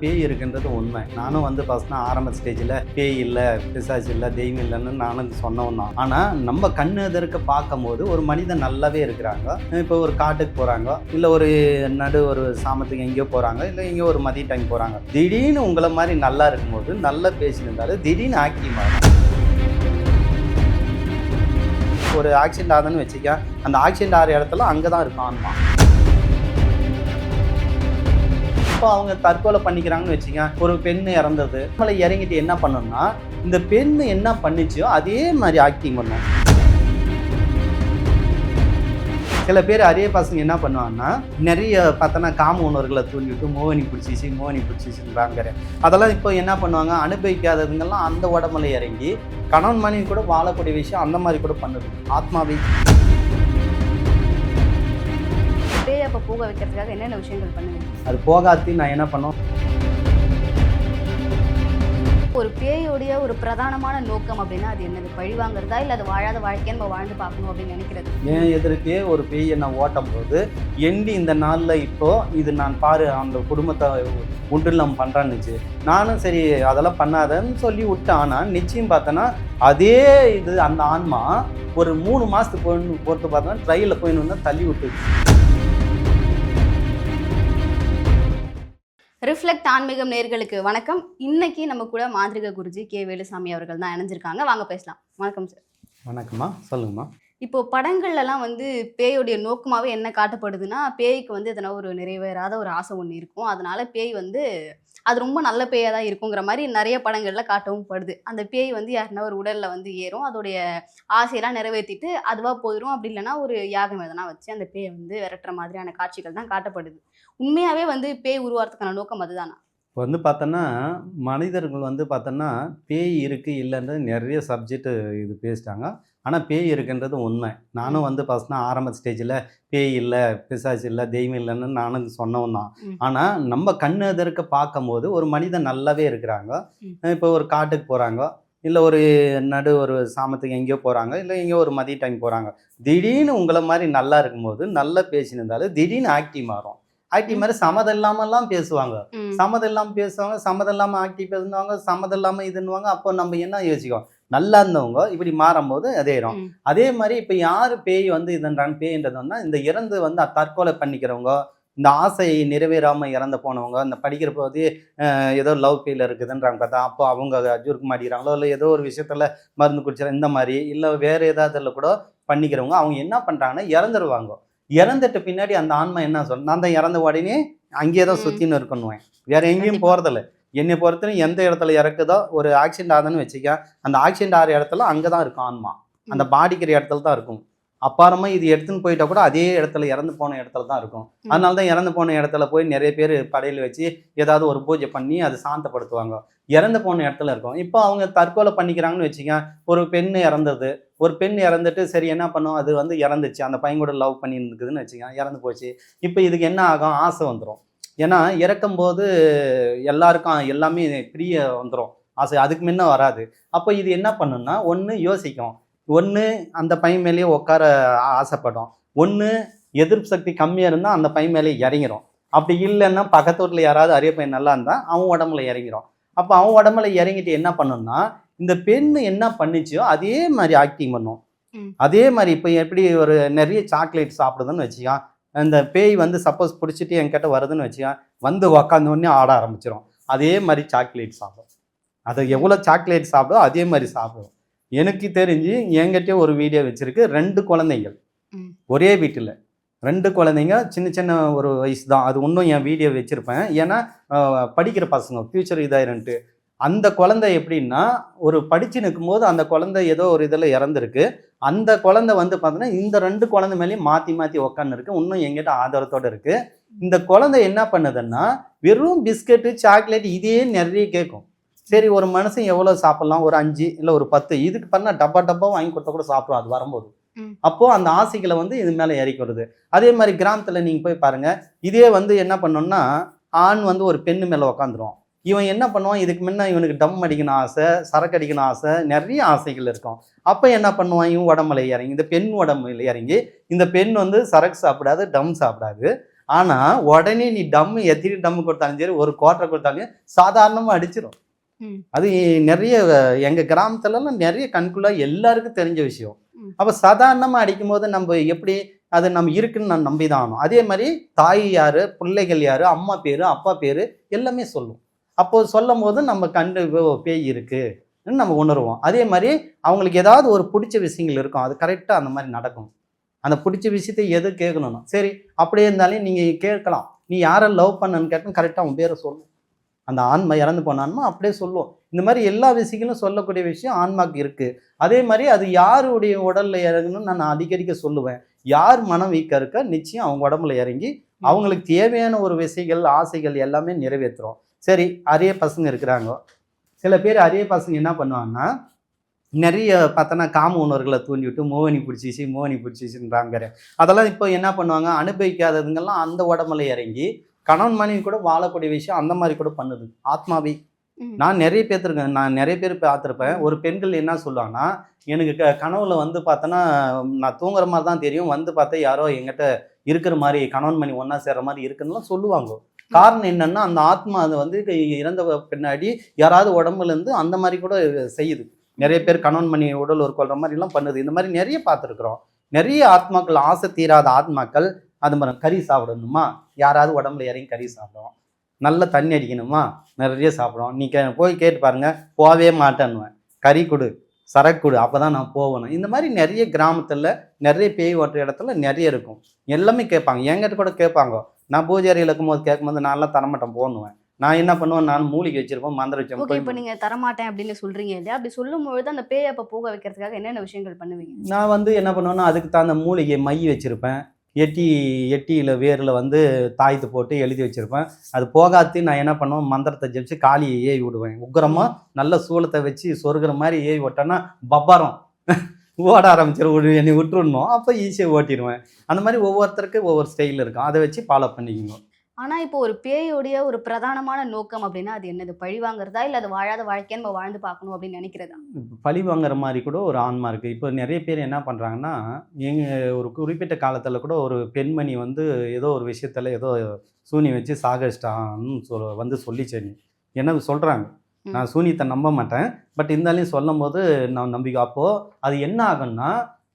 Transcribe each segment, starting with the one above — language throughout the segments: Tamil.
பேய் இருக்குன்றது உண்மை. நானும் வந்து ஃபஸ்ட்னா ஆரம்ப ஸ்டேஜில் பேய் இல்லை பிசாஜ் இல்லை தெய்வம் இல்லைன்னு நானும் சொன்னவன் தான். ஆனால் நம்ம கண்ணு எதிர்க்க பார்க்கும்போது ஒரு மனிதன் நல்லாவே இருக்கிறாங்க. இப்போ ஒரு காட்டுக்கு போகிறாங்க இல்லை ஒரு நடு ஒரு சாமத்துக்கு எங்கேயோ போகிறாங்க இல்லை எங்கேயோ ஒரு மதிய டைம் போகிறாங்க திடீர்னு உங்களை மாதிரி நல்லா இருக்கும்போது நல்லா பேசியிருந்தாலும் திடீர்னு ஆக்கி ஒரு ஆக்சிடென்ட் ஆகுதுன்னு வச்சுக்க அந்த ஆக்சிடென்ட் ஆகிற இடத்துல அங்கே தான் இருக்கும் ஆன்மா இப்போ அவங்க தற்கொலை பண்ணிக்கிறாங்கன்னு வச்சுக்கோங்க. ஒரு பெண் இறந்தது. நம்மளை இறங்கிட்டு என்ன பண்ணணும்னா இந்த பெண் என்ன பண்ணிச்சோ அதே மாதிரி ஆக்டிங் பண்ணும். சில பேர் அரிய பசங்க என்ன பண்ணுவாங்கன்னா நிறைய பார்த்தோன்னா காம உணர்வுகளை தூண்டிவிட்டு மோகினி பிடிச்சிச்சு மோகினி பிடிச்சிச்சுன்றாங்க அதெல்லாம் இப்போ என்ன பண்ணுவாங்க அனுபவிக்காததுங்கெல்லாம் அந்த உடம்புல இறங்கி கணவன் மனைவி கூட வாழக்கூடிய விஷயம் அந்த மாதிரி கூட பண்ணுது. ஆத்மாவை. அப்போ போக வைக்கிறதுக்காக என்னென்ன விஷயங்கள் பண்ணுவீங்க? அது போகாத்தி நான் என்ன பண்ணோம் ஒரு பேயோடைய ஒரு பிரதானமான நோக்கம் அப்படின்னா அது என்னது? பழி வாங்குறதா இல்லை அது வாழாத வாழ்க்கையை நம்ம வாழ்ந்து பார்க்கணும் அப்படின்னு நினைக்கிறது? என் எதிர்க்கே ஒரு பேயை நான் ஓட்டும் போது எண்டி இந்த நாளில் இப்போ இது நான் பாரு அந்த குடும்பத்தை உண்டில்லம் பண்ணுறான்னுச்சு நானும் சரி அதெல்லாம் பண்ணாதன்னு சொல்லி விட்டேன். ஆனால் நிச்சயம் பார்த்தோன்னா அதே இது அந்த ஆன்மா ஒரு மூணு மாதத்துக்கு போய் பொறுத்து பார்த்தோன்னா ட்ரையில் போயின்னு தள்ளி விட்டுச்சு. ரிஃப்ளெக்ட் ஆன்மீகம் நேர்களுக்கு வணக்கம். இன்னைக்கு நம்ம கூட மாந்திரிக குருஜி கே வேலுசாமி அவர்கள் தான் இணைஞ்சிருக்காங்க. வாங்க பேசலாம். வணக்கம் சார் வணக்கம்மா. சொல்லுங்கம்மா. இப்போ படங்கள்லாம் வந்து பேயோடைய நோக்கமாகவே என்ன காட்டப்படுதுன்னா பேய்க்கு வந்து எதனா ஒரு நிறைவேறாத ஒரு ஆசை ஒன்று இருக்கும். அதனால பேய் வந்து அது ரொம்ப நல்ல பேயாக தான் இருக்குங்கிற மாதிரி நிறைய படங்களில் காட்டவும் படுது. அந்த பேய் வந்து யாருன்னா ஒரு உடலில் வந்து ஏறும். அதோடைய ஆசையெல்லாம் நிறைவேற்றிட்டு அதுவாக போயிடும் அப்படி இல்லைன்னா ஒரு யாகம் எதனா வச்சு அந்த பேயை வந்து விரட்டுற மாதிரியான காட்சிகள் தான் காட்டப்படுது. உண்மையாகவே வந்து பேய் உருவாரத்துக்கான நோக்கம் அதுதானா? இப்போ வந்து பார்த்தோன்னா மனிதர்கள் வந்து பார்த்தோன்னா பேய் இருக்குது இல்லைன்றது நிறைய சப்ஜெக்ட் இது பேசிட்டாங்க. ஆனால் பேய் இருக்குன்றது உண்மை. நானும் வந்து ஃபஸ்ட் ஆரம்ப ஸ்டேஜில் பேய் இல்லை பிசாசு இல்லை தெய்வம் இல்லைன்னு நானும் சொன்னவன் தான். ஆனால் நம்ம கண்ணு எதிர்க்க பார்க்கும்போது ஒரு மனிதன் நல்லாவே இருக்கிறாங்க. இப்போ ஒரு காட்டுக்கு போகிறாங்க இல்லை ஒரு நடு ஒரு சாமத்துக்கு எங்கேயோ போகிறாங்க இல்லை எங்கேயோ ஒரு மதிய டைம் போகிறாங்க திடீர்னு உங்களை மாதிரி நல்லா இருக்கும்போது நல்லா பேசினிருந்தாலும் திடீர்னு ஆக்டிவ் மாறும். ஆக்டிவ் மாதிரி சம்மதம் இல்லாமல்லாம் பேசுவாங்க. ம். சம்மதம் இல்லாமல் பேசுவாங்க சம்மதம் இல்லாமல் ஆக்டிவ் பேசுவாங்க சம்மதம் இல்லாமல் இதுன்னுவாங்க. அப்போ நம்ம என்ன யோசிக்கும் நல்லா இருந்தவங்க இப்படி மாறும்போது அதே இடம் ம். அதே மாதிரி இப்போ யார் பேய் வந்து இதுன்றாங்க பேய்ன்றது வந்து இந்த இறந்து வந்து தற்கொலை பண்ணிக்கிறவங்க இந்த ஆசை நிறைவேறாமல் இறந்து போனவங்க இந்த படிக்கிற போது ஏதோ லவ் ஃபெயில் இருக்குதுன்றாங்க பார்த்தா அப்போ அவங்க ஜுருக்கு மாட்டிக்கிறாங்களோ இல்லை ஏதோ ஒரு விஷயத்தில் மருந்து குடிச்சிட இந்த மாதிரி இல்லை வேறு ஏதாவதுல கூட பண்ணிக்கிறவங்க அவங்க என்ன பண்ணுறாங்கன்னா இறந்துருவாங்க இறந்துட்ட பின்னாடி அந்த ஆன்மா என்ன சொல்லும் நான் தான் இறந்த உடனே அங்கேயே தான். சுற்றின்னு இருக்கணுவேன் வேற எங்கேயும். போகிறதில்ல என்னை பொறுத்தவரைக்கும் எந்த இடத்துல இறக்குதோ ஒரு ஆக்சிடென்ட் ஆகுதுன்னு வச்சுக்க அந்த ஆக்சிடென்ட் ஆகிற இடத்துல அங்கே தான் இருக்கும் ஆன்மா. அந்த பாடிக்கிற இடத்துல தான் இருக்கும். அப்பாறமா இது எடுத்துன்னு போயிட்டா கூட அதே இடத்துல இறந்து போன இடத்துல தான் இருக்கும். அதனால தான் இறந்து போன இடத்துல போய் நிறைய பேர் படையில் வச்சு ஏதாவது ஒரு பூஜை பண்ணி அதை சாந்தப்படுத்துவாங்க. இறந்து போன இடத்துல இருக்கும். இப்போ அவங்க தற்கொலை பண்ணிக்கிறாங்கன்னு வச்சுக்க ஒரு பெண் இறந்தது. ஒரு பெண் இறந்துட்டு சரி என்ன பண்ணும்? அது வந்து இறந்துச்சு. அந்த பையன் கூட லவ் பண்ணி இருந்துக்குதுன்னு வச்சுக்க இறந்து போச்சு. இப்போ இதுக்கு என்ன ஆகும்? ஆசை வந்துடும் ஏன்னா இறக்கும்போது எல்லாருக்கும் எல்லாமே பிரிய வந்துடும் ஆசை அதுக்கு முன்ன வராது. அப்போ இது என்ன பண்ணுன்னா ஒன்று யோசிக்கும். ஒன்று அந்த பையன் மேலேயே உட்கார ஆசைப்படும். ஒன்று எதிர்ப்பு சக்தி கம்மியாக இருந்தால் அந்த பையன் மேலே இறங்கிரும். அப்படி இல்லைன்னா பக்கத்து வீட்டில் யாராவது அரிய பையன் நல்லா இருந்தால் அவன் உடம்புல இறங்கிரும். அப்போ அவன் உடம்புல இறங்கிட்டு என்ன பண்ணுன்னா இந்த பெண் என்ன பண்ணுச்சோ அதே மாதிரி ஆக்டிங் பண்ணும். அதே மாதிரி இப்போ எப்படி ஒரு நிறைய சாக்லேட் சாப்பிடுதுன்னு வச்சுக்கோ அந்த பேய் வந்து சப்போஸ் பிடிச்சிட்டு என்கிட்ட வருதுன்னு வச்சுக்கோ வந்து உக்காந்த உடனே ஆட ஆரம்பிச்சிடும் அதே மாதிரி சாக்லேட் சாப்பிடும். அது எவ்வளோ சாக்லேட் சாப்பிடும் அதே மாதிரி சாப்பிடும். எனக்கு தெரிஞ்சு என்கிட்டயே ஒரு வீடியோ வச்சிருக்கு ரெண்டு குழந்தைங்கள் ம். ஒரே வீட்டில். ரெண்டு குழந்தைங்க சின்ன சின்ன ஒரு வயசு தான் அது இன்னும் என் வீடியோ வச்சுருப்பேன். ஏன்னா படிக்கிற பசங்க ஃப்யூச்சர் இதாயிருன்ட்டு. அந்த குழந்தை எப்படின்னா ஒரு படிச்சு நிற்கும்போது அந்த குழந்தை ஏதோ ஒரு இதில் இறந்துருக்கு. அந்த குழந்தை வந்து பார்த்தீங்கன்னா இந்த ரெண்டு குழந்தை மேலேயும் மாற்றி மாற்றி உக்காந்துருக்கு. இன்னும் எங்கிட்ட ஆதாரத்தோடு இருக்கு. இந்த குழந்தை என்ன பண்ணுதுன்னா வெறும் பிஸ்கெட்டு சாக்லேட் இதே நிறைய கேட்கும் சரி ஒரு மனுஷன் எவ்வளோ சாப்பிட்லாம்? ஒரு அஞ்சு இல்லை ஒரு பத்து. இதுக்கு பண்ணால் டப்பா டப்பா வாங்கி கொடுத்தா கூட சாப்பிடும் அது வரும்போது. ம். அப்போ அந்த ஆசைகளை வந்து இது மேலே இறக்கி வருது அதே மாதிரி கிராமத்தில் நீங்கள் போய் பாருங்க. இதே வந்து என்ன பண்ணோம்னா ஆண் வந்து ஒரு பெண்ணு மேலே உக்காந்துரும். இவன் என்ன பண்ணுவான்? இதுக்கு முன்ன இவனுக்கு டம் அடிக்கணும் ஆசை சரக்கு அடிக்கணும் ஆசை நிறைய ஆசைகள் இருக்கும். அப்போ என்ன பண்ணுவான்? இவன் உடம்புல இறங்கி இந்த பெண் உடம்புல இறங்கி இந்த பெண் வந்து சரக்கு சாப்பிடாது டம் சாப்பிடாது. ஆனா உடனே நீ டம்மு எத்தனை டம்மு கொடுத்தாலும் சரி ஒரு குவார்டர் கொடுத்தாலும் சாதாரணமா அடிச்சிடும். அது நிறைய எங்க கிராமத்துலலாம் நிறைய கண்குள்ளா எல்லாருக்கும் தெரிஞ்ச விஷயம். அப்ப சாதாரணமா அடிக்கும் போது நம்ம எப்படி அது நம்ம இருக்குன்னு நான் நம்பி தான் ஆகணும். அதே மாதிரி தாய் யாரு பிள்ளைகள் யாரு அம்மா பேரு அப்பா பேரு எல்லாமே சொல்லும். அப்போ சொல்லும் போது நம்ம கண்டு பேய் இருக்கு நம்ம உணர்வோம். அதே மாதிரி அவங்களுக்கு ஏதாவது ஒரு பிடிச்ச விஷயங்கள் இருக்கும். அது கரெக்டாக அந்த மாதிரி நடக்கும். அந்த பிடிச்ச விஷயத்தை எது கேட்கணும்னா சரி அப்படியே இருந்தாலும் நீங்கள் கேட்கலாம். நீ யாரை லவ் பண்ணன்னு கேட்டால் கரெக்டாக அவன் பேரை சொல்லும் அந்த ஆன்மா இறந்து போன ஆன்மா அப்படியே சொல்லுவோம். இந்த மாதிரி எல்லா விஷயங்களும் சொல்லக்கூடிய விஷயம் ஆன்மாக்கு இருக்குது அதே மாதிரி அது யாருடைய உடல்ல இறங்கணும்னு நான் அடிக்கடிக்க சொல்லுவேன். யார் மனம் வீக்க இருக்க நிச்சயம் அவங்க உடம்புல இறங்கி அவங்களுக்கு தேவையான ஒரு விஷயங்கள் ஆசைகள் எல்லாமே நிறைவேற்றுறோம். சரி அரிய பசங்க இருக்கிறாங்க. சில பேர் அரிய பசங்க என்ன பண்ணுவாங்கன்னா நிறைய பார்த்தோன்னா காம உணர்வுகளை தூண்டி விட்டு மோகினி பிடிச்சிச்சு மோகினி பிடிச்சிச்சுன்றாங்க அதெல்லாம் இப்போ என்ன பண்ணுவாங்க அனுபவிக்காததுங்கெல்லாம் அந்த உடம்புல இறங்கி கணவன் மனைவி கூட வாழக்கூடிய விஷயம் அந்த மாதிரி கூட பண்ணுது. ஆத்மாவே. நான் நிறைய பேர்த்திருக்கேன் நான் நிறைய பேர் பார்த்துருப்பேன். ஒரு பெண்கள் என்ன சொல்லுவாங்கன்னா எனக்கு க கனவுல வந்து பார்த்தோன்னா நான் தூங்குற மாதிரி தான் தெரியும். வந்து பார்த்தா யாரோ எங்கிட்ட இருக்கிற மாதிரி கணவன் மணி ஒன்றா சேர்ற மாதிரி இருக்குன்னுலாம் சொல்லுவாங்க. காரணம் என்னன்னா அந்த ஆத்மா அது வந்து இறந்த பின்னாடி யாராவது உடம்புல இருந்து அந்த மாதிரி கூட செய்யுது. நிறைய பேர் கணவன் மணி உடல் ஒரு கொள்ற மாதிரி எல்லாம் பண்ணுது. இந்த மாதிரி நிறைய பார்த்துருக்குறோம். நிறைய ஆத்மாக்கள் ஆசை தீராத ஆத்மாக்கள் அது மாதிரி கறி சாப்பிடணுமா? யாராவது உடம்புல இறங்கி கறி சாப்பிடுவோம் நல்ல தண்ணி அடிக்கணுமா? நிறைய சாப்பிடுவோம் நீ கே போய் கேட்டு பாருங்க. போகவே மாட்டேன்னுவேன். கறி கொடு சரக்கு கொடு அப்போ தான் நான் போகணும் இந்த மாதிரி நிறைய கிராமத்தில் நிறைய பேய் ஓட்டுற இடத்துல நிறைய இருக்கும். எல்லாமே கேட்பாங்க. என்கிட்ட கூட கேட்பாங்க. நான் பூஜை அறையில் இருக்கும்போது கேட்கும்போது நான்லாம் தரமாட்டேன் போகணுவேன் நான் என்ன பண்ணுவேன் நான் மூலிகை வச்சிருப்பேன் மந்திரம் ஓகே வச்சிருப்பேன் இப்போ நீங்க தரமாட்டேன் அப்படின்னு சொல்றீங்க இல்லையா? அப்படி சொல்லும் பொழுது அந்த பேயை அப்ப போக வைக்கிறதுக்காக என்னென்ன விஷயங்கள் பண்ணுவீங்க? நான் வந்து என்ன பண்ணுவேன்னா அதுக்கு தகுந்த மூலிகை மை வச்சுருப்பேன். எட்டி எட்டியில் வேரில் வந்து தாயத்து போட்டு எழுதி வச்சுருப்பேன். அது போகாத்தி நான் என்ன பண்ணுவேன் மந்திரத்தை ஜெபிச்சு காளியை ஏவி விடுவேன். உக்கிரமாக நல்ல சூளத்தை வச்சு சொருகிற மாதிரி ஏவி விட்டேன்னா பப்பாரம். ஓட ஆரம்பிச்சிடும் என்னை விட்டுருணும் அப்போ ஈஸியாக ஓட்டிடுவேன். அந்த மாதிரி ஒவ்வொருத்தருக்கு ஒவ்வொரு ஸ்டைல் இருக்கும். அதை வச்சு ஃபாலோ பண்ணிக்கோங்க. ஆனா இப்போ ஒரு பேயோடைய ஒரு பிரதானமான நோக்கம் அப்படின்னா அது என்னது? பழி வாங்குறதா? இல்ல அது வாழாத வாழ்க்கையை நம்ம வாழ்ந்து பார்க்கணும் அப்படின்னு நினைக்கிறதா? பழி வாங்குற மாதிரி கூட ஒரு ஆன்மா இருக்குது இப்போ நிறைய பேர் என்ன பண்ணுறாங்கன்னா எங்கள் ஒரு குறிப்பிட்ட காலத்தில் கூட ஒரு பெண்மணி வந்து ஏதோ ஒரு விஷயத்தில் ஏதோ சூனி வச்சு சாகடிச்சிட்டான்னு சொல் வந்து சொல்லிச்சேன் என்ன சொல்கிறாங்க. நான் சூனியத்தை நம்ப மாட்டேன். பட் இருந்தாலும் சொல்லும் போது நான் நம்பிக்கை. அப்போது அது என்ன ஆகும்னா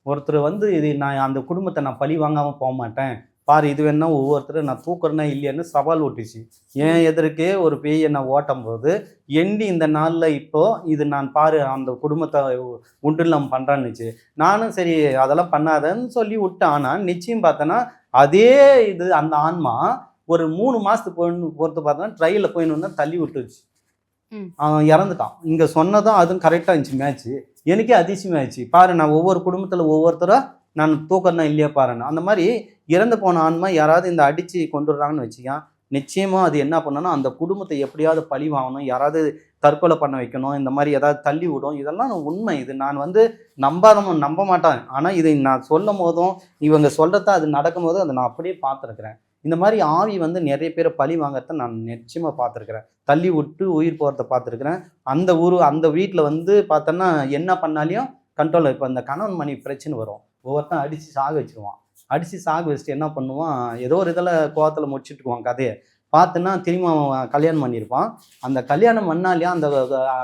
ஒருத்தர் வந்து இது நான் அந்த குடும்பத்தை நான் பழி வாங்காமல் போக மாட்டேன். பாரு இது வேணா ஒவ்வொருத்தரும் நான் தூக்குறேன்னா இல்லையான்னு சவால் ஓட்டுச்சு என் எதற்கே ஒரு பேயை நான் ஓட்டும் போது எண்ணி இந்த நாளில் இப்போ இது நான் பாரு அந்த குடும்பத்தை உண்டுலம் பண்ணுறான்னுச்சு நானும் சரி அதெல்லாம் பண்ணாதன்னு சொல்லி விட்டேன். ஆனால் நிச்சயம் பார்த்தோன்னா அதே இது அந்த ஆன்மா ஒரு மூணு மாதத்துக்கு போய் பொறுத்து பார்த்தோன்னா ட்ரையில் போயின்னு தள்ளி விட்டுருச்சு. அவன் இறந்துட்டான். இங்கே சொன்னதும் அதுவும் கரெக்டாக இருந்துச்சு மேட்ச்சு எனக்கே அதிசயமாயிடுச்சு பாரு நான் ஒவ்வொரு குடும்பத்தில் ஒவ்வொருத்தரும் நான் தூக்கம்னா இல்லையா பாருன்னு. அந்த மாதிரி இறந்து போன ஆன்மா யாராவது இந்த அடித்து கொண்டு வர்றாங்கன்னு வச்சுக்கான் நிச்சயமாக அது என்ன பண்ணணும் அந்த குடும்பத்தை எப்படியாவது பழி வாங்கணும் யாராவது தற்கொலை பண்ண வைக்கணும் இந்த மாதிரி ஏதாவது தள்ளி விடும். இதெல்லாம் உண்மை. இது நான் வந்து நம்பாத நம்ப மாட்டேன். ஆனால் இதை நான் சொல்லும் போதும் இவங்க சொல்கிறத அது நடக்கும் போதும் அதை நான் அப்படியே பார்த்துருக்குறேன். இந்த மாதிரி ஆவி வந்து நிறைய பேரை பழி வாங்குறத நான் நிச்சயமாக பார்த்துருக்குறேன். தள்ளி விட்டு உயிர் போகிறத பார்த்துருக்குறேன். அந்த ஊர் அந்த வீட்டில் வந்து பார்த்தோன்னா என்ன பண்ணாலையும் கண்ட்ரோல் இப்போ அந்த கணவன் மணி பிரச்சனை வரும். ஒவ்வொருத்தன் அடித்து சாக வச்சிருவான். அடித்து சாக வச்சுட்டு என்ன பண்ணுவான்? ஏதோ ஒரு இதில் கோவத்தில் முடிச்சுட்டுக்குவான் கதையை. பார்த்தோன்னா திரும்ப அவன் கல்யாணம் பண்ணியிருப்பான். அந்த கல்யாணம் பண்ணாலே அந்த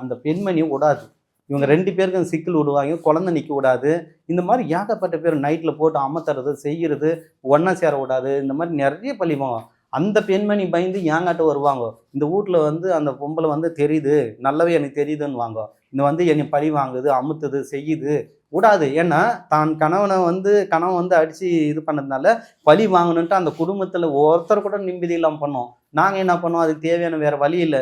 அந்த பெண்மணியும் விடாது இவங்க ரெண்டு பேருக்கும் சிக்கல் விடுவாங்க குழந்தை நிற்க விடாது. இந்த மாதிரி ஏகப்பட்ட பேர் நைட்டில் போட்டு அமர்த்துறது செய்கிறது ஒன்றா சேர விடாது. இந்த மாதிரி நிறைய பழிவாங்க அந்த பெண்மணி பயந்து ஏங்காட்ட வருவாங்க? இந்த வீட்டில் வந்து அந்த பொம்பளை வந்து தெரியுது நல்லவே எனக்கு தெரியுதுன்னு வாங்க இந்த வந்து என்னை பழி வாங்குது அமுத்துது செய்யுது விடாது. ஏன்னா தான் கணவனை வந்து கணவன் வந்து அடித்து இது பண்ணதுனால பழி வாங்கணுன்ட்டு அந்த குடும்பத்தில் ஒருத்தர் கூட நிம்மதி இல்லாமல் பண்ணோம். நாங்கள் என்ன பண்ணோம்? அதுக்கு தேவையான வேறு வழி இல்லை.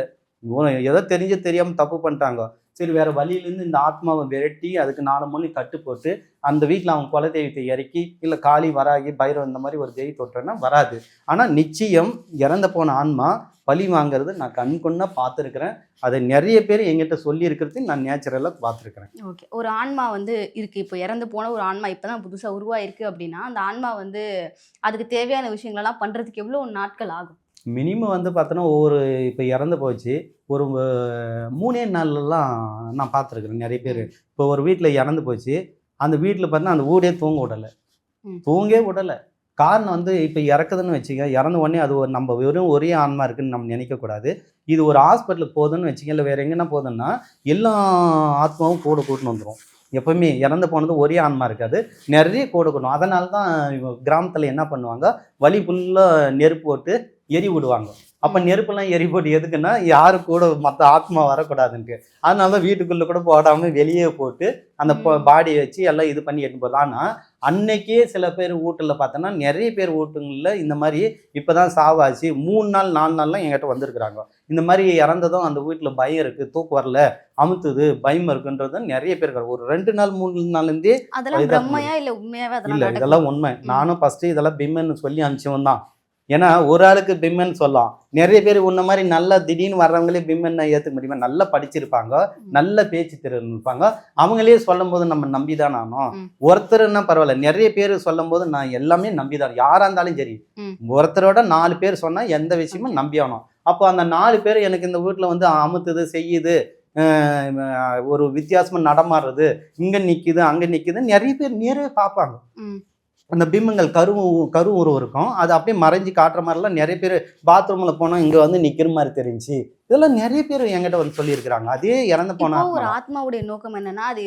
ஏதோ தெரிஞ்சு தெரியாமல் தப்பு பண்ணிட்டாங்க. சரி வேறு வழியிலேருந்து இந்த ஆத்மாவை விரட்டி அதுக்கு நாலு மொழி கட்டு போட்டு அந்த வீட்டில் அவன் குல தெய்வத்தை இறக்கி இல்லை காளி வராகி பைரவ் இந்த மாதிரி ஒரு தெய்வ தொட்டோன்னா வராது. ஆனால் நிச்சயம் இறந்து போன ஆன்மா பழி வாங்குறது நான் கண் கொண்டா பார்த்துருக்குறேன். அதை நிறைய பேர் எங்கிட்ட சொல்லியிருக்கிறது நான் நேச்சுரலாக பார்த்துருக்குறேன். ஓகே. ஒரு ஆன்மா வந்து இருக்கு. இப்போ இறந்து போன ஒரு ஆன்மா இப்போ தான் புதுசாக உருவாயிருக்கு அப்படின்னா அந்த ஆன்மா வந்து அதுக்கு தேவையான விஷயங்களெல்லாம் பண்ணுறதுக்கு எவ்வளோ நாட்கள் ஆகும்? மினிமம் வந்து பார்த்தோன்னா ஒவ்வொரு இப்போ இறந்து போச்சு. ஒரு மூணே நாள்லலாம் நான் பார்த்துருக்குறேன் நிறைய பேர். இப்போ ஒரு வீட்டில் இறந்து போச்சு. அந்த வீட்டில் பார்த்தா அந்த வீடே தூங்க விடலை. தூங்கே விடலை. காரணம் வந்து இப்போ இறக்குதுன்னு வச்சுக்க இறந்த உடனே அது ஒரு நம்ம வெறும் ஒரே ஆன்மா இருக்குன்னு நம்ம நினைக்கக்கூடாது இது ஒரு ஹாஸ்பிட்டலுக்கு போகுதுன்னு வச்சுக்க இல்லை வேறு எங்கன்னா போகுதுன்னா எல்லா ஆத்மாவும் கூட கூட்டின்னு வந்துடும் எப்பவுமே இறந்து போனது ஒரே ஆன்மா இருக்காது நிறைய கொடுக்கணும் அதனால தான் கிராமத்தில் என்ன பண்ணுவாங்க? வழி ஃபுல்லாக நெருப்பு போட்டு எரி விடுவாங்க. அப்போ நெருப்பெல்லாம் எரி போட்டு எதுக்குன்னா யாரு கூட மற்ற ஆத்மா வரக்கூடாதுன்ட்டு. அதனால தான் வீட்டுக்குள்ளே கூட போடாமல் வெளியே போட்டு அந்த. பாடியை வச்சு எல்லாம் இது பண்ணி எடுத்து போகுது ஆனால் அன்னைக்கே சில பேர் வீட்டில் பார்த்தோன்னா நிறைய பேர் வீட்டுங்களில் இந்த மாதிரி இப்போ தான் சாவாச்சு மூணு நாள் நாலு நாள்லாம் என்கிட்ட வந்திருக்கிறாங்க. இந்த மாதிரி இறந்ததும் அந்த வீட்டில் பயம் இருக்குது தூக்கம் வரல அமுத்துது பயம் இருக்குன்றது நிறைய பேர் இருக்காங்க. ஒரு ரெண்டு நாள் மூணு நாள்லேருந்தே இல்ல இதெல்லாம் உண்மை. நானும் ஃபஸ்ட்டு இதெல்லாம் பிம்மென்னு சொல்லி அனுப்பிச்சவன் தான் ஏன்னா ஒரு ஆளுக்கு பிம்மென்னு சொல்லலாம். நிறைய பேர் உன்ன மாதிரி நல்லா திடீர்னு வர்றவங்களே பிம்மென்னு ஏற்றுக்க முடியுமா? நல்லா படிச்சிருப்பாங்க. நல்ல பேச்சு திறன் இருப்பாங்க அவங்களே சொல்லும் போது நம்ம நம்பி தான் ஆனோம். ஒருத்தர்னா பரவாயில்ல. நிறைய பேர் சொல்லும் போது நான் எல்லாமே நம்பி தான் யாரா இருந்தாலும் சரி. ஒருத்தரோட நாலு பேர் சொன்னா எந்த விஷயமும் நம்பி ஆகணும். அப்போ அந்த நாலு பேர் எனக்கு இந்த வீட்டில் வந்து அமுத்துது செய்யுது ஒரு வித்தியாசமா நடமாடுறது இங்க நிக்குது அங்க நிக்குது நிறைய பேர் நேரே பார்ப்பாங்க. அந்த பிம்பங்கள் கரு கரு உருவம் இருக்கும். அது அப்படியே மறைஞ்சு காட்டுற மாதிரிலாம் நிறைய பேர் பாத்ரூமில் போனால் இங்கே வந்து நிற்கிற மாதிரி தெரிஞ்சு இதெல்லாம் நிறைய பேர் என்கிட்ட வந்து சொல்லியிருக்கிறாங்க. அதே இறந்து இப்போ போன ஒரு ஆத்மா. ஆத்மாவுடைய நோக்கம் என்னன்னா அது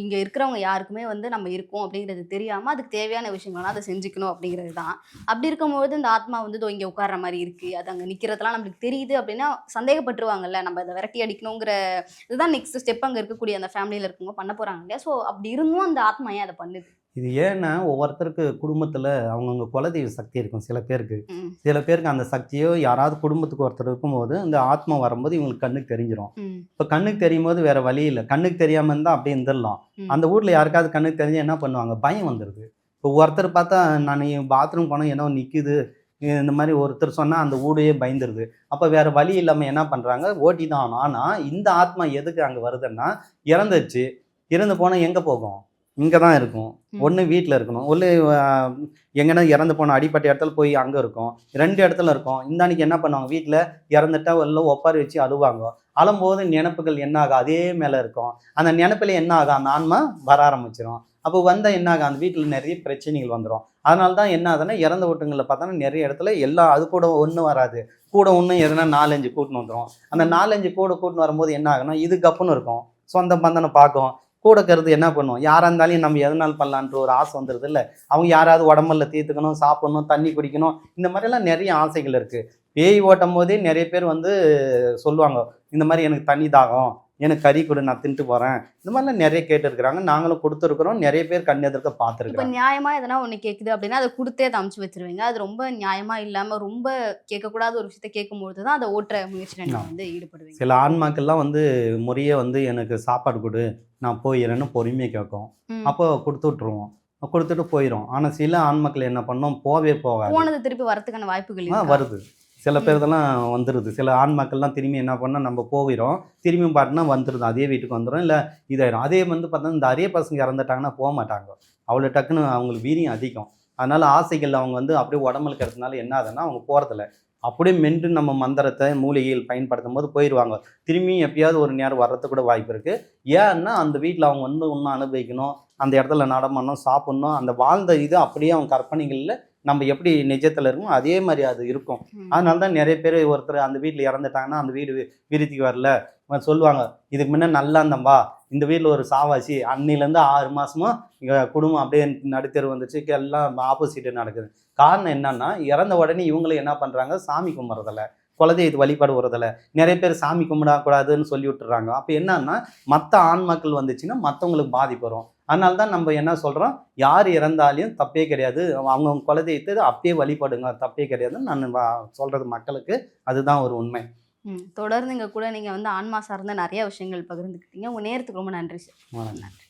இங்க இருக்கிறவங்க யாருக்குமே வந்து நம்ம இருக்கோம் அப்படிங்கிறது தெரியாம அதுக்கு தேவையான விஷயங்கள்லாம் அதை செஞ்சுக்கணும் அப்படிங்கிறது தான். அப்படி இருக்கும்போது இந்த ஆத்மா வந்து இதோ இங்க உட்கார்ற மாதிரி இருக்கு. அது அங்க நிக்கிறதெல்லாம் நம்மளுக்கு தெரியுது அப்படின்னா சந்தேகப்பட்டுருவாங்கல்ல நம்ம அதை விரட்டி அடிக்கணுங்கிற இதுதான் நெக்ஸ்ட் ஸ்டெப் அங்க இருக்கக்கூடிய அந்த ஃபேமிலியில இருக்கவங்க பண்ண போறாங்க இல்லையா? ஸோ அப்படி இருந்தும் அந்த ஆத்மா ஏன் அதை பண்ணுது? இது ஏன்னா ஒவ்வொருத்தருக்கு குடும்பத்தில் அவங்கவுங்க குலதெய்வ சக்தி இருக்கும் சில பேருக்கு. சில பேருக்கு அந்த சக்தியோ யாராவது குடும்பத்துக்கு ஒருத்தர் இருக்கும்போது இந்த ஆத்மா வரும்போது இவங்களுக்கு கண்ணுக்கு தெரிஞ்சிடும் இப்போ கண்ணுக்கு தெரியும் போது வேற வழி இல்லை. கண்ணுக்கு தெரியாம இருந்தால் அப்படியே இருந்துடலாம். அந்த வீட்டில் யாருக்காவது கண்ணுக்கு தெரிஞ்சு என்ன பண்ணுவாங்க? பயம் வந்துடுது இப்போ ஒருத்தர் பார்த்தா நான் பாத்ரூம் போனால் என்னோ நிற்குது இந்த மாதிரி ஒருத்தர் சொன்னால் அந்த ஊடையே பயந்துருது. அப்போ வேற வழி இல்லாமல் என்ன பண்ணுறாங்க ஓட்டி தான் ஆனால் இந்த ஆத்மா எதுக்கு அங்கே வருதுன்னா இறந்துச்சு இறந்து போனால் எங்கே போகும்? இங்கே தான் இருக்கும். ஒன்று வீட்டில் இருக்கணும். ஒன்று எங்கன்னா இறந்து போன அடிப்பட்ட இடத்துல போய் அங்கே இருக்கும். ரெண்டு இடத்துல இருக்கும். இந்த அன்னைக்கு என்ன பண்ணுவாங்க? வீட்டில் இறந்துட்டா எல்லாம் ஒப்பாரி வச்சு அழுவாங்க. அழும்போது நினப்புகள் என்ன ஆகும்? அதே மேலே இருக்கும். அந்த நினப்பில் என்ன ஆகும்? அந்த ஆன்மா வர ஆரம்பிச்சிடும் அப்போ வந்தால் என்ன ஆகும்? அந்த வீட்டில் நிறைய பிரச்சனைகள் வந்துடும் அதனால தான் என்ன ஆகுதுன்னா இறந்த வீட்டுங்களில் பார்த்தோன்னா நிறைய இடத்துல எல்லாம் அது கூட ஒன்றும் வராது. கூட ஒன்றும் எதுனா நாலஞ்சு கூட்டின்னு வந்துடும் அந்த நாலஞ்சு கூட கூட்டின்னு வரும்போது என்ன ஆகும்னா இது கப்புன்னு இருக்கும். சொந்த பந்தனை பார்க்கும். கூட கருது என்ன பண்ணுவோம்? யாராக இருந்தாலும் நம்ம எதனால் பண்ணலான்ற ஒரு ஆசை வந்துடுது இல்லை? அவங்க யாராவது உடம்புல தீர்த்துக்கணும் சாப்பிடணும் தண்ணி குடிக்கணும் இந்த மாதிரிலாம் நிறைய ஆசைகள் இருக்குது பேய் ஓட்டும் போதே நிறைய பேர் வந்து சொல்லுவாங்க இந்த மாதிரி எனக்கு தண்ணி தாகம். எனக்கு கறி கொடு நான் தின்ட்டு போகிறேன் இந்த மாதிரிலாம் நிறைய கேட்டுருக்குறாங்க. நாங்களும் கொடுத்துருக்குறோம். நிறைய பேர் கண் எதிர்க்க இப்போ பார்த்துருக்குறாங்க. நியாயமா எதனா ஒண்ணு கேக்குது அப்படின்னா அதை கொடுத்தே அதை அமுச்சு வச்சிருவீங்க. அது ரொம்ப நியாயமா இல்லாம ரொம்ப கேட்கக்கூடாத ஒரு விஷயத்த கேட்கும்பொழுது தான் அதை ஓட்டுற முயற்சியில வந்து ஈடுபடுவீங்க. சில ஆன்மாக்கள்லாம் வந்து முறையே வந்து எனக்கு சாப்பாடு கொடு நான் போயிடுறேன்னு பொறுமையாக கேட்கும். அப்போ கொடுத்து விட்ருவோம் கொடுத்துட்டு போயிடும் ஆனால் சில ஆன்மக்கள் என்ன பண்ணோம்? போவே போகாது. போனது திருப்பி வரதுக்கான வாய்ப்புகள்? வருது. சில பேர்தெல்லாம் வந்துடுது சில ஆன்மாக்கள்லாம் திரும்பி என்ன பண்ணால் நம்ம போகிறோம் திரும்பியும் பாட்டுனா வந்துடுது அதே வீட்டுக்கு வந்துடும் இல்லை இதாயிரும். அதே வந்து பார்த்தா இந்த அரிய பசங்க இறந்துட்டாங்கன்னா போக மாட்டாங்க. அவ்வளோ டக்குன்னு அவங்களுக்கு வீரியம் அதிகம். அதனால ஆசைகள் அவங்க வந்து அப்படியே உடம்புல இருக்கிறதுனால என்ன ஆகுதுன்னா அவங்க போகிறதில்ல அப்படியே மென்று நம்ம மந்திரத்தை மூலிகைகள் பயன்படுத்தும் போது போயிடுவாங்க திரும்பியும் எப்பயாவது ஒரு நேரம் வர்றதுக்கு கூட வாய்ப்பு இருக்குது ஏன்னா அந்த வீட்டில் அவங்க வந்து இன்னும் அனுபவிக்கணும். அந்த இடத்துல நடமாடணும் சாப்பிட்ணும். அந்த வாழ்ந்த இது அப்படியே அவங்க கற்பனைகளில் நம்ம எப்படி நிஜத்தில் இருக்கோம் அதே மாதிரி அது இருக்கும். அதனால தான் நிறைய பேர் ஒருத்தர் அந்த வீட்டில் இறந்துட்டாங்கன்னா அந்த வீடு விருத்திக்கு வரல. சொல்லுவாங்க இதுக்கு முன்ன நல்லா இருந்தம்பா இந்த வீட்டில் ஒரு சாவாசி அன்னிலேருந்து ஆறு மாசமா இங்கே குடும்பம் அப்படியே நடுத்தெரு வந்துச்சு எல்லாம் ஆப்போசிட்டு நடக்குது. காரணம் என்னன்னா இறந்த உடனே இவங்களும் என்ன பண்ணுறாங்க சாமி கும்பிட்றதில்ல. குலதெய்வத்து வழிபாடு வரதில்ல நிறைய பேர் சாமி கும்பிடக்கூடாதுன்னு சொல்லி விட்டுறாங்க அப்போ என்னன்னா மற்ற ஆண்மக்கள் வந்துச்சுன்னா மற்றவங்களுக்கு பாதிப்பு வரும். அதனால தான் நம்ம என்ன சொல்கிறோம் யார் இறந்தாலையும் தப்பே கிடையாது. அவங்கவுங்க குலதெய்வத்தை அப்பயே வழிபடுங்க. தப்பே கிடையாதுன்னு நான் சொல்றது மக்களுக்கு அதுதான் ஒரு உண்மை. தொடர்ந்து இங்க கூட நீங்க வந்து ஆன்மா சார்ந்த நிறைய விஷயங்கள் பகிர்ந்துக்கிட்டீங்க. உங்க நேரத்துக்கு ரொம்ப நன்றி சார். நன்றி.